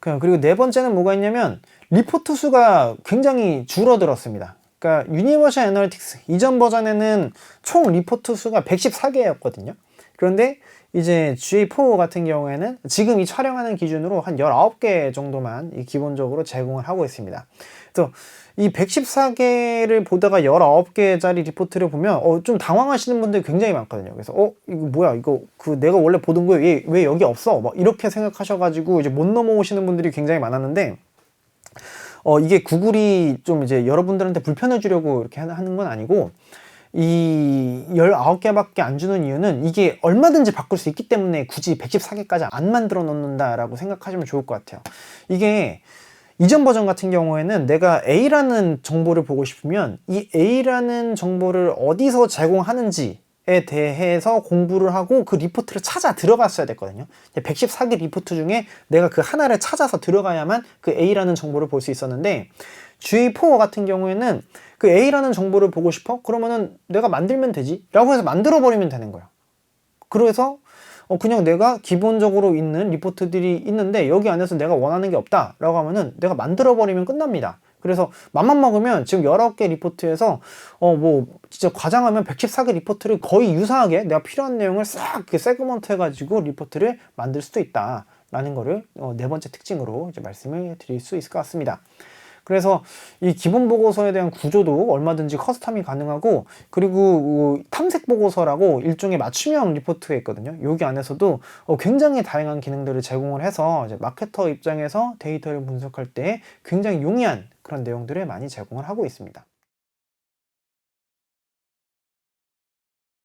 그- 그리고 네 번째는 뭐가 있냐면 리포트 수가 굉장히 줄어들었습니다. 그러니까 유니버셜 애널리틱스 이전 버전에는 총 리포트 수가 114개였거든요. 그런데 이제 GA4 같은 경우에는 지금 이 촬영하는 기준으로 한 19개 정도만 이 기본적으로 제공을 하고 있습니다. 그래서 이 114개를 보다가 19개짜리 리포트를 보면 어, 좀 당황하시는 분들이 굉장히 많거든요. 그래서 어 이거 뭐야 이거 그 내가 원래 보던 거에 왜, 왜 여기 없어? 막 이렇게 생각하셔가지고 이제 못 넘어오시는 분들이 굉장히 많았는데 어, 이게 구글이 좀 이제 여러분들한테 불편해 주려고 이렇게 하는 건 아니고, 이 19개밖에 안 주는 이유는 이게 얼마든지 바꿀 수 있기 때문에 굳이 114개까지 안 만들어 놓는다라고 생각하시면 좋을 것 같아요. 이게 이전 버전 같은 경우에는 내가 A라는 정보를 보고 싶으면 이 A라는 정보를 어디서 제공하는지 에 대해서 공부를 하고 그 리포트를 찾아 들어갔어야 됐거든요. 114개 리포트 중에 내가 그 하나를 찾아서 들어가야만 그 A라는 정보를 볼 수 있었는데 GA4 같은 경우에는 그 A라는 정보를 보고 싶어? 그러면은 내가 만들면 되지. 라고 해서 만들어 버리면 되는 거예요. 그래서 어, 그냥 내가 기본적으로 있는 리포트들이 있는데 여기 안에서 내가 원하는 게 없다 라고 하면은 내가 만들어 버리면 끝납니다. 그래서 맘만 먹으면 지금 19개 리포트에서 어 뭐 진짜 과장하면 114개 리포트를 거의 유사하게 내가 필요한 내용을 싹 세그먼트 해가지고 리포트를 만들 수도 있다 라는 거를 어, 네 번째 특징으로 이제 말씀을 드릴 수 있을 것 같습니다. 그래서 이 기본 보고서에 대한 구조도 얼마든지 커스텀이 가능하고 그리고 어, 탐색 보고서라고 일종의 맞춤형 리포트가 있거든요. 여기 안에서도 어, 굉장히 다양한 기능들을 제공을 해서 마케터 입장에서 데이터를 분석할 때 굉장히 용이한 그런 내용들을 많이 제공을 하고 있습니다.